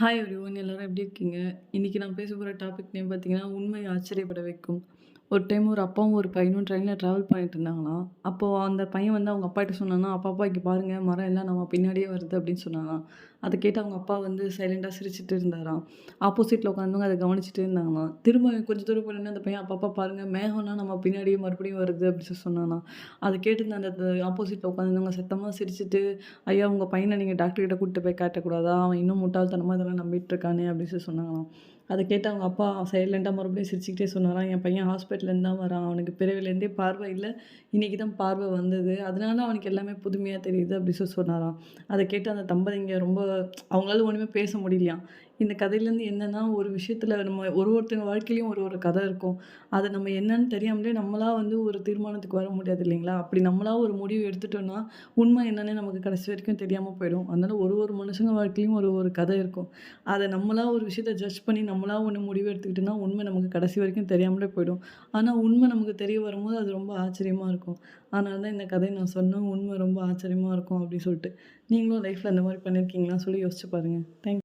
Hi everyone எல்லாரும் எப்படி இருக்கீங்க? இன்றைக்கி நான் பேச போகிற டாபிக் நேம் பார்த்தீங்கன்னா, உண்மை ஆச்சரியப்பட வைக்கும். ஒரு டைம் ஒரு அப்பாவும் ஒரு பையனும் ட்ரெயினில் ட்ராவல் பண்ணிட்டு இருந்தாங்களாம். அப்போது அந்த பையன் வந்து அவங்க அப்பாட்ட சொன்னானாம், "அப்பா, அப்பா இங்கே பாருங்கள் மரம் எல்லாம் நம்ம பின்னாடியே வருது" அப்படின்னு சொன்னாங்களாம் அதை கேட்டு அவங்க அப்பா வந்து சைலண்டாக சிரிச்சுட்டு இருந்தாராம். ஆப்போசிட்டில் உட்காந்தவங்க அதை கவனிச்சுட்டே இருந்தாங்களாம். திரும்ப கொஞ்சம் தூரம் போனோனே அந்த பையன், "அப்பா, அப்பா மேகம்னா நம்ம பின்னாடியே மறுபடியும் வருது" அப்படின்னு சொல்லி அதை அத கேட்டு அந்த ஆப்போசிட்டில் உட்காந்துருந்தவங்க சத்தமாக சிரிச்சுட்டு, "ஐயா உங்கள் பையனை நீங்கள் டாக்டர்கிட்ட கூப்பிட்டு போய் காட்டக்கூடாதா? அவன் இன்னும் முட்டாள்தனமாக இதெல்லாம் நம்பிட்டு இருக்கானே" அப்படின்னு சொல்லி சொன்னாங்களாம். அதை கேட்டு அவங்க அப்பா சைலண்ட்டாக மறுபடியும் சிரிச்சுக்கிட்டே சொன்னாராம், "என் பையன் ஹாஸ்பிட்டலேருந்து தான் வரான். அவனுக்கு பிறவிலேருந்தே பார்வை இல்லை இன்னைக்கு தான் பார்வை வந்தது. அதனால அவனுக்கு எல்லாமே புதுமையாக தெரியுது" அப்படி சொல்லி சொன்னாராம். அதை கேட்டு அந்த தம்பதிங்க ரொம்ப அவங்களால ஒன்றுமே பேச முடியலையாம். இந்த கதையிலேருந்து என்னன்னா, ஒரு விஷயத்தில் நம்ம ஒரு ஒருத்தங்க வாழ்க்கையிலையும் ஒரு ஒரு கதை இருக்கும். அதை நம்ம என்னன்னு தெரியாமலே நம்மளா வந்து ஒரு தீர்மானத்துக்கு வர முடியாது இல்லைங்களா? அப்படி நம்மளா ஒரு முடிவு எடுத்துட்டோம்னா, உண்மை என்னன்னே நமக்கு கடைசி வரைக்கும் தெரியாமல் போயிடும். அதனால ஒரு ஒரு மனுஷங்க வாழ்க்கையிலையும் ஒரு ஒரு கதை இருக்கும். அதை நம்மளா ஒரு விஷயத்த ஜட்ஜ் பண்ணி நம்மளா ஒன்று முடிவு எடுத்துக்கிட்டோன்னா உண்மை நமக்கு கடைசி வரைக்கும் தெரியாமலே போயிடும். ஆனால் உண்மை நமக்கு தெரிய வரும்போது அது ரொம்ப ஆச்சரியமாக இருக்கும். அதனால தான் இந்த கதையை நான் சொன்னேன். உண்மை ரொம்ப ஆச்சரியமாக இருக்கும் அப்படின்னு சொல்லிட்டு. நீங்களும் லைஃப்பில் அந்த மாதிரி பண்ணியிருக்கீங்களா சொல்லி யோசிச்சு பாருங்க. தேங்க்